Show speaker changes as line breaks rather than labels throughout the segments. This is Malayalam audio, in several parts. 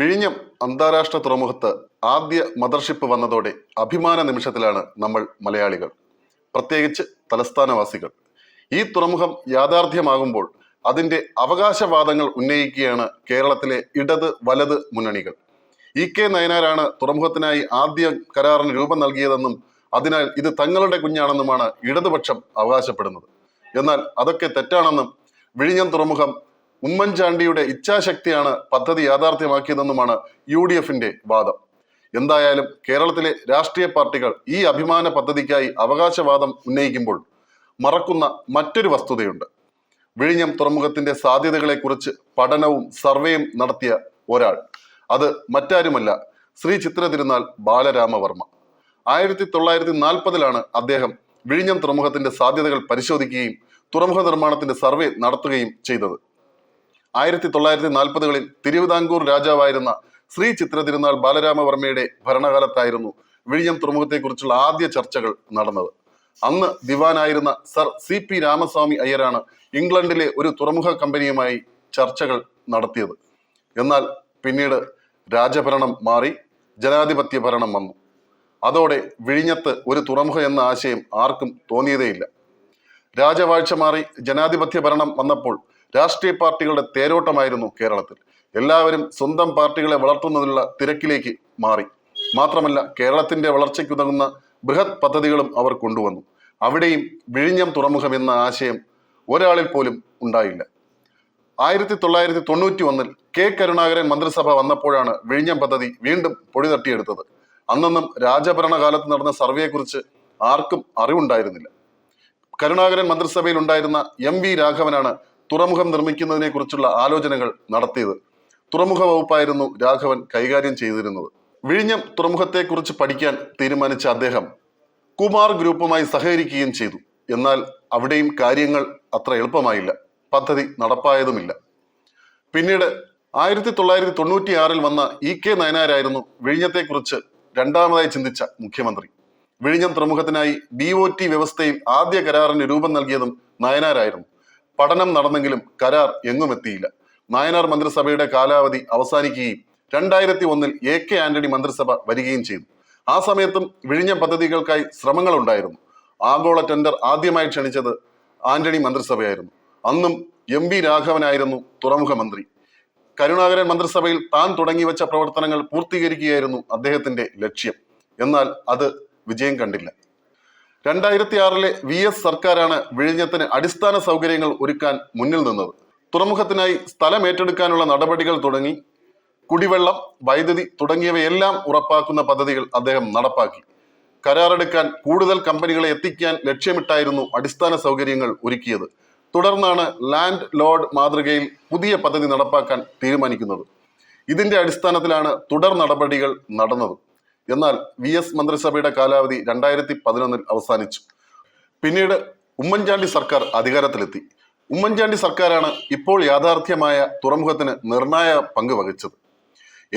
വിഴിഞ്ഞം അന്താരാഷ്ട്ര തുറമുഖത്ത് ആദ്യ മദർഷിപ്പ് വന്നതോടെ അഭിമാന നിമിഷത്തിലാണ് നമ്മൾ മലയാളികൾ പ്രത്യേകിച്ച് തലസ്ഥാനവാസികൾ ഈ തുറമുഖം യാഥാർത്ഥ്യമാകുമ്പോൾ അതിന്റെ അവകാശവാദങ്ങൾ ഉന്നയിക്കുകയാണ് കേരളത്തിലെ ഇടത് വലത് മുന്നണികൾ ഇ കെ നയനാരാണ് തുറമുഖത്തിനായി ആദ്യ കരാറിന് രൂപം നൽകിയതെന്നും അതിനാൽ ഇത് തങ്ങളുടെ കുഞ്ഞാണെന്നുമാണ് ഇടതുപക്ഷം അവകാശപ്പെടുന്നത് എന്നാൽ അതൊക്കെ തെറ്റാണെന്നും വിഴിഞ്ഞം തുറമുഖം ഉമ്മൻചാണ്ടിയുടെ ഇച്ഛാശക്തിയാണ് പദ്ധതി യാഥാർത്ഥ്യമാക്കിയതെന്നുമാണ് യു ഡി എഫിന്റെ വാദം എന്തായാലും കേരളത്തിലെ രാഷ്ട്രീയ പാർട്ടികൾ ഈ അഭിമാന പദ്ധതിക്കായി അവകാശവാദം ഉന്നയിക്കുമ്പോൾ മറക്കുന്ന മറ്റൊരു വസ്തുതയുണ്ട് വിഴിഞ്ഞം തുറമുഖത്തിന്റെ സാധ്യതകളെക്കുറിച്ച് പഠനവും സർവേയും നടത്തിയ ഒരാൾ അത് മറ്റാരുമല്ല ശ്രീ ചിത്ര തിരുനാൾ ബാലരാമവർമ്മ ആയിരത്തി തൊള്ളായിരത്തി നാൽപ്പതിലാണ് അദ്ദേഹം വിഴിഞ്ഞം തുറമുഖത്തിന്റെ സാധ്യതകൾ പരിശോധിക്കുകയും തുറമുഖ നിർമ്മാണത്തിന്റെ സർവേ നടത്തുകയും ചെയ്തത് ആയിരത്തി തൊള്ളായിരത്തി നാൽപ്പതുകളിൽ തിരുവിതാംകൂർ രാജാവായിരുന്ന ശ്രീ ചിത്രതിരുനാൾ ബാലരാമവർമ്മയുടെ ഭരണകാലത്തായിരുന്നു വിഴിഞ്ഞം തുറമുഖത്തെ കുറിച്ചുള്ള ആദ്യ ചർച്ചകൾ നടന്നത് അന്ന് ദിവാനായിരുന്ന സർ സി പി രാമസ്വാമി അയ്യരാണ് ഇംഗ്ലണ്ടിലെ ഒരു തുറമുഖ കമ്പനിയുമായി ചർച്ചകൾ നടത്തിയത് എന്നാൽ പിന്നീട് രാജഭരണം മാറി ജനാധിപത്യ ഭരണം വന്നു അതോടെ വിഴിഞ്ഞത്ത് ഒരു തുറമുഖ എന്ന ആശയം ആർക്കും തോന്നിയതേയില്ല രാജവാഴ്ച മാറി ജനാധിപത്യ ഭരണം വന്നപ്പോൾ രാഷ്ട്രീയ പാർട്ടികളുടെ തേരോട്ടമായിരുന്നു കേരളത്തിൽ എല്ലാവരും സ്വന്തം പാർട്ടികളെ വളർത്തുന്നതിനുള്ള തിരക്കിലേക്ക് മാറി മാത്രമല്ല കേരളത്തിന്റെ വളർച്ചയ്ക്കുതകുന്ന ബൃഹത് പദ്ധതികളും അവർ കൊണ്ടുവന്നു അവിടെയും വിഴിഞ്ഞം തുറമുഖം എന്ന ആശയം ഒരാളിൽ പോലും ഉണ്ടായില്ല ആയിരത്തി തൊള്ളായിരത്തി തൊണ്ണൂറ്റി ഒന്നിൽ കെ കരുണാകരൻ മന്ത്രിസഭ വന്നപ്പോഴാണ് വിഴിഞ്ഞം പദ്ധതി വീണ്ടും പൊടി തട്ടിയെടുത്തത് അന്നൊന്നും രാജഭരണകാലത്ത് നടന്ന സർവേയെക്കുറിച്ച് ആർക്കും അറിവുണ്ടായിരുന്നില്ല കരുണാകരൻ മന്ത്രിസഭയിൽ ഉണ്ടായിരുന്ന എം വി രാഘവനാണ് തുറമുഖം നിർമ്മിക്കുന്നതിനെക്കുറിച്ചുള്ള ആലോചനകൾ നടത്തിയത് തുറമുഖ വകുപ്പായിരുന്നു രാഘവൻ കൈകാര്യം ചെയ്തിരുന്നത് വിഴിഞ്ഞം തുറമുഖത്തെക്കുറിച്ച് പഠിക്കാൻ തീരുമാനിച്ച അദ്ദേഹം കുമാർ ഗ്രൂപ്പുമായി സഹകരിക്കുകയും ചെയ്തു എന്നാൽ അവിടെയും കാര്യങ്ങൾ അത്ര എളുപ്പമായില്ല പദ്ധതി നടപ്പായതുമില്ല പിന്നീട് ആയിരത്തി തൊള്ളായിരത്തി ആറിൽ വന്ന ഇ കെ നയനാരായിരുന്നു വിഴിഞ്ഞത്തെക്കുറിച്ച് രണ്ടാമതായി ചിന്തിച്ച മുഖ്യമന്ത്രി വിഴിഞ്ഞം തുറമുഖത്തിനായി ബി ഒ ടി വ്യവസ്ഥയിൽ ആദ്യ കരാറിന് രൂപം നൽകിയതും നയനാരായിരുന്നു പഠനം നടന്നെങ്കിലും കരാർ എങ്ങുമെത്തിയില്ല നായനാർ മന്ത്രിസഭയുടെ കാലാവധി അവസാനിക്കുകയും രണ്ടായിരത്തി ഒന്നിൽ എ കെ ആന്റണി മന്ത്രിസഭ വരികയും ചെയ്തു ആ സമയത്തും വിഴിഞ്ഞ പദ്ധതികൾക്കായി ശ്രമങ്ങൾ ഉണ്ടായിരുന്നു ആഗോള ടെൻഡർ ആദ്യമായി ക്ഷണിച്ചത് ആന്റണി മന്ത്രിസഭയായിരുന്നു അന്നും എം വി രാഘവനായിരുന്നു തുറമുഖ മന്ത്രി കരുണാകരൻ മന്ത്രിസഭയിൽ താൻ തുടങ്ങിവെച്ച പ്രവർത്തനങ്ങൾ പൂർത്തീകരിക്കുകയായിരുന്നു അദ്ദേഹത്തിന്റെ ലക്ഷ്യം എന്നാൽ അത് വിജയം കണ്ടില്ല രണ്ടായിരത്തി ആറിലെ വി എസ് സർക്കാരാണ് വിഴിഞ്ഞത്തിന് അടിസ്ഥാന സൗകര്യങ്ങൾ ഒരുക്കാൻ മുന്നിൽ നിന്നത് തുറമുഖത്തിനായി സ്ഥലം ഏറ്റെടുക്കാനുള്ള നടപടികൾ തുടങ്ങി കുടിവെള്ളം വൈദ്യുതി തുടങ്ങിയവയെല്ലാം ഉറപ്പാക്കുന്ന പദ്ധതികൾ അദ്ദേഹം നടപ്പാക്കി കരാറെടുക്കാൻ കൂടുതൽ കമ്പനികളെ എത്തിക്കാൻ ലക്ഷ്യമിട്ടായിരുന്നു അടിസ്ഥാന സൗകര്യങ്ങൾ ഒരുക്കിയത് തുടർന്നാണ് ലാൻഡ് ലോഡ് മാതൃകയിൽ പുതിയ പദ്ധതി നടപ്പാക്കാൻ തീരുമാനിക്കുന്നത് ഇതിന്റെ അടിസ്ഥാനത്തിലാണ് തുടർ നടപടികൾ നടന്നത് എന്നാൽ വി എസ് മന്ത്രിസഭയുടെ കാലാവധി രണ്ടായിരത്തി പതിനൊന്നിൽ അവസാനിച്ചു പിന്നീട് ഉമ്മൻചാണ്ടി സർക്കാർ അധികാരത്തിലെത്തി ഉമ്മൻചാണ്ടി സർക്കാരാണ് ഇപ്പോൾ യാഥാർത്ഥ്യമായ തുറമുഖത്തിന് നിർണായക പങ്ക് വഹിച്ചത്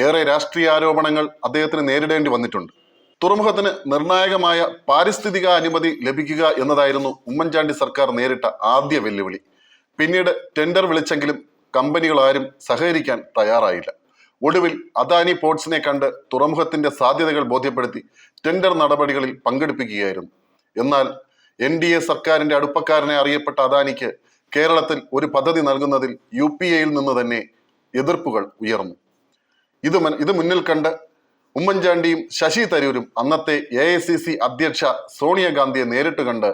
ഏറെ രാഷ്ട്രീയ ആരോപണങ്ങൾ അദ്ദേഹത്തിന് നേരിടേണ്ടി വന്നിട്ടുണ്ട് തുറമുഖത്തിന് നിർണായകമായ പാരിസ്ഥിതിക അനുമതി ലഭിക്കുക എന്നതായിരുന്നു ഉമ്മൻചാണ്ടി സർക്കാർ നേരിട്ട ആദ്യ വെല്ലുവിളി പിന്നീട് ടെൻഡർ വിളിച്ചെങ്കിലും കമ്പനികളാരും സഹകരിക്കാൻ തയ്യാറായില്ല ഒടുവിൽ അദാനി പോർട്സിനെ കണ്ട് തുറമുഖത്തിന്റെ സാധ്യതകൾ ബോധ്യപ്പെടുത്തി ടെൻഡർ നടപടികളിൽ പങ്കെടുപ്പിക്കുകയായിരുന്നു എന്നാൽ എൻ ഡി എ സർക്കാരിന്റെ അടുപ്പക്കാരനെ അറിയപ്പെട്ട അദാനിക്ക് കേരളത്തിൽ ഒരു പദ്ധതി നൽകുന്നതിൽ യു പി എയിൽ നിന്ന് തന്നെ എതിർപ്പുകൾ ഉയർന്നു ഇത് ഇത് മുന്നിൽ കണ്ട് ഉമ്മൻചാണ്ടിയും ശശി തരൂരും അന്നത്തെ എ ഐ സി സി അധ്യക്ഷ സോണിയാഗാന്ധിയെ നേരിട്ട് കണ്ട്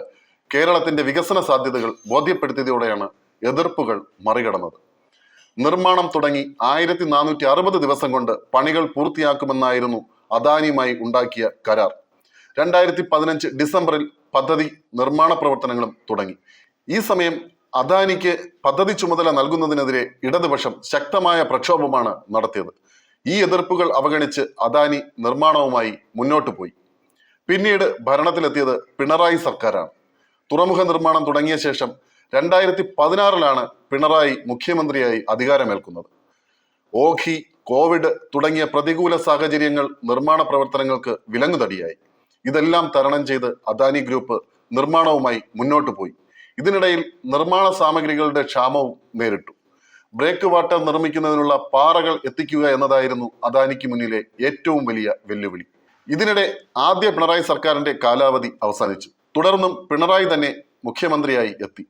കേരളത്തിന്റെ വികസന സാധ്യതകൾ ബോധ്യപ്പെടുത്തിയതോടെയാണ് എതിർപ്പുകൾ മറികടന്നത് നിർമ്മാണം തുടങ്ങി ആയിരത്തി നാനൂറ്റി അറുപത് ദിവസം കൊണ്ട് പണികൾ പൂർത്തിയാക്കുമെന്നായിരുന്നു അദാനിയുമായി ഉണ്ടാക്കിയ കരാർ രണ്ടായിരത്തി പതിനഞ്ച് ഡിസംബറിൽ പദ്ധതി നിർമ്മാണ പ്രവർത്തനങ്ങളും തുടങ്ങി ഈ സമയം അദാനിക്ക് പദ്ധതി ചുമതല നൽകുന്നതിനെതിരെ ഇടതുപക്ഷം ശക്തമായ പ്രക്ഷോഭമാണ് നടത്തിയത് ഈ എതിർപ്പുകൾ അവഗണിച്ച് അദാനി നിർമ്മാണവുമായി മുന്നോട്ടു പോയി പിന്നീട് ഭരണത്തിലെത്തിയത് പിണറായി സർക്കാരാണ് തുറമുഖ നിർമ്മാണം തുടങ്ങിയ ശേഷം രണ്ടായിരത്തി പതിനാറിലാണ് പിണറായി മുഖ്യമന്ത്രിയായി അധികാരമേൽക്കുന്നത് ഓഖി കോവിഡ് തുടങ്ങിയ പ്രതികൂല സാഹചര്യങ്ങൾ നിർമ്മാണ പ്രവർത്തനങ്ങൾക്ക് വിലങ്ങുതടിയായി ഇതെല്ലാം തരണം ചെയ്ത് അദാനി ഗ്രൂപ്പ് നിർമ്മാണവുമായി മുന്നോട്ടു പോയി ഇതിനിടയിൽ നിർമ്മാണ സാമഗ്രികളുടെ ക്ഷാമവും നേരിട്ടു ബ്രേക്ക് വാട്ടർ നിർമ്മിക്കുന്നതിനുള്ള പാറകൾ എത്തിക്കുക എന്നതായിരുന്നു അദാനിക്ക് മുന്നിലെ ഏറ്റവും വലിയ വെല്ലുവിളി ഇതിനിടെ ആദ്യ പിണറായി സർക്കാരിന്റെ കാലാവധി അവസാനിച്ചു തുടർന്നും പിണറായി തന്നെ മുഖ്യമന്ത്രിയായി എത്തി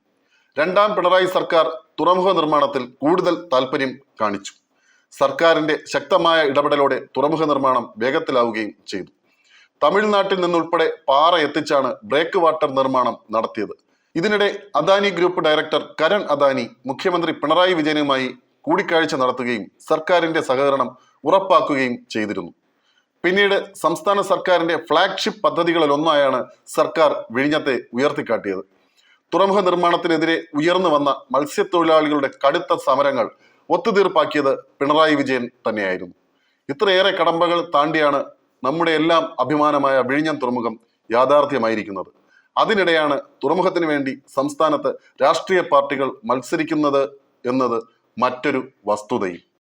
രണ്ടാം പിണറായി സർക്കാർ തുറമുഖ നിർമ്മാണത്തിൽ കൂടുതൽ താല്പര്യം കാണിച്ചു സർക്കാരിന്റെ ശക്തമായ ഇടപെടലോടെ തുറമുഖ നിർമ്മാണം വേഗത്തിലാവുകയും ചെയ്തു തമിഴ്നാട്ടിൽ നിന്നുൾപ്പെടെ പാറ എത്തിച്ചാണ് ബ്രേക്ക് വാട്ടർ നിർമ്മാണം നടത്തിയത് ഇതിനിടെ അദാനി ഗ്രൂപ്പ് ഡയറക്ടർ കരൺ അദാനി മുഖ്യമന്ത്രി പിണറായി വിജയനുമായി കൂടിക്കാഴ്ച നടത്തുകയും സർക്കാരിന്റെ സഹകരണം ഉറപ്പാക്കുകയും ചെയ്തിരുന്നു പിന്നീട് സംസ്ഥാന സർക്കാരിന്റെ ഫ്ളാഗ്ഷിപ്പ് പദ്ധതികളിൽ സർക്കാർ വിഴിഞ്ഞത്തെ ഉയർത്തിക്കാട്ടിയത് തുറമുഖ നിർമ്മാണത്തിനെതിരെ ഉയർന്നു വന്ന മത്സ്യത്തൊഴിലാളികളുടെ കടുത്ത സമരങ്ങൾ ഒത്തുതീർപ്പാക്കിയത് പിണറായി വിജയൻ തന്നെയായിരുന്നു ഇത്രയേറെ കടമ്പകൾ താണ്ടിയാണ് നമ്മുടെ എല്ലാം അഭിമാനമായ വിഴിഞ്ഞം തുറമുഖം യാഥാർത്ഥ്യമായിരിക്കുന്നത് അതിനിടെയാണ് തുറമുഖത്തിന് വേണ്ടി സംസ്ഥാനത്ത് രാഷ്ട്രീയ പാർട്ടികൾ മത്സരിക്കുന്നത് എന്നത് മറ്റൊരു വസ്തുതയും